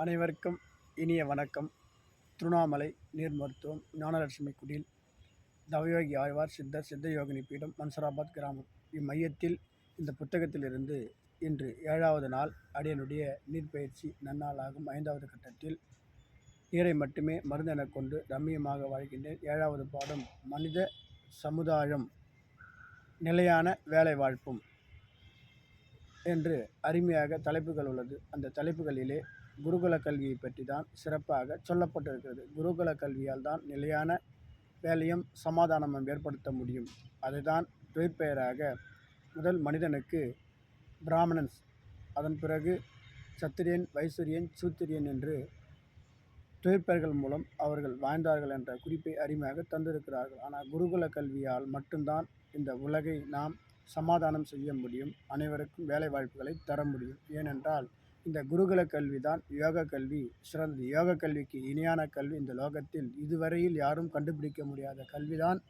அனைவருக்கும் இனிய வணக்கம். திருவண்ணாமலை நீர் மருத்துவம் ஞானலட்சுமி குடில் தவயோகி ஆழ்வார் சித்தர் சித்த யோகினி பீடம் மன்சராபாத் கிராமம். இம்மையத்தில் இந்த புத்தகத்திலிருந்து இன்று ஏழாவது நாள் அடியனுடைய நீர்ப்பயிற்சி நன்னாளாகும். ஐந்தாவது கட்டத்தில் நீரை மட்டுமே மருந்தெனக் கொண்டு ரம்மியமாக வாழ்கின்றேன். ஏழாவது பாடம் மனித சமுதாயம் நிலையான வேலை வாழ்ப்பும் என்று அருமையாக தலைப்புகள் உள்ளது. அந்த தலைப்புகளிலே குருகுல கல்வியை பற்றி தான் சிறப்பாக சொல்லப்பட்டிருக்கிறது. குருகுல கல்வியால் தான் நிலையான வேலையும் சமாதானமும் ஏற்படுத்த முடியும். அதுதான் தொழிற்பெயராக முதல் மனிதனுக்கு பிராமணன்ஸ் அதன் பிறகு சத்திரியன் வைசூரியன் சூத்திரியன் என்று தொழிற்பெயர்கள் மூலம் அவர்கள் வாழ்ந்தார்கள் என்ற குறிப்பை அருமையாக தந்திருக்கிறார்கள். ஆனால் குருகுல கல்வியால் மட்டும்தான் இந்த உலகை நாம் சமாதானம் செய்ய முடியும். அனைவருக்கும் வேலை வாய்ப்புகளை தர முடியும். ஏனென்றால் இந்த குருகுல கல்வி தான் யோக கல்வி. சிறந்தது யோக கல்விக்கு இணையான கல்வி இந்த லோகத்தில் இதுவரையில் யாரும் கண்டுபிடிக்க முடியாத கல்விதான்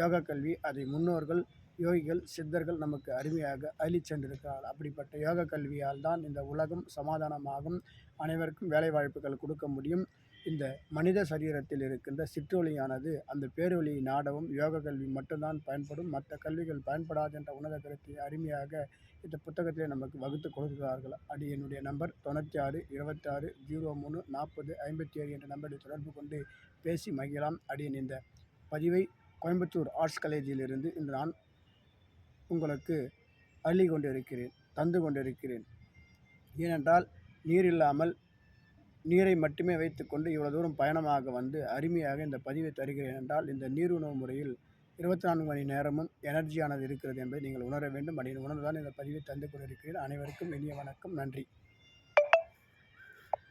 யோக கல்வி. அதை முன்னோர்கள் யோகிகள் சித்தர்கள் நமக்கு அருமையாக அழி சென்றிருக்கிறார். அப்படிப்பட்ட யோக கல்வியால் தான் இந்த உலகம் சமாதானமாகும். அனைவருக்கும் வேலை வாய்ப்புகள் கொடுக்க முடியும். இந்த மனித சரீரத்தில் இருக்கின்ற சிற்றொலியானது அந்த பேரொலியை நாடவும் யோக கல்வி மட்டும்தான் பயன்படும். மற்ற கல்விகள் பயன்படாது என்ற உன்னத கருத்தை அருமையாக இந்த புத்தகத்தில் நமக்கு வகுத்து கொடுக்கிறார்கள். அது என்னுடைய நம்பர் தொண்ணூற்றி ஆறு இருபத்தாறு ஜீரோ மூணு நாற்பது ஐம்பத்தி ஏழு என்ற நம்பரை தொடர்பு கொண்டு பேசி மகிழலாம். அடியின் இந்த பதிவை கோயம்புத்தூர் ஆர்ட்ஸ் காலேஜிலிருந்து இன்று நான் உங்களுக்கு அள்ளி கொண்டிருக்கிறேன் தந்து கொண்டிருக்கிறேன். ஏனென்றால் நீர் இல்லாமல் நீரை மட்டுமே வைத்துக்கொண்டு இவ்வளோ தூரம் பயணமாக வந்து அருமையாக இந்த பதிவை தருகிறேன் என்றால் இந்த நீர் உணவு முறையில் இருபத்தி நான்கு மணி நேரமும் எனர்ஜியானது இருக்கிறது என்பதை நீங்கள் உணர வேண்டும். அப்படின்னு உணர்ந்துதான் இந்த பதிவை தந்து கொண்டிருக்கிறேன். அனைவருக்கும் இனிய வணக்கம். நன்றி.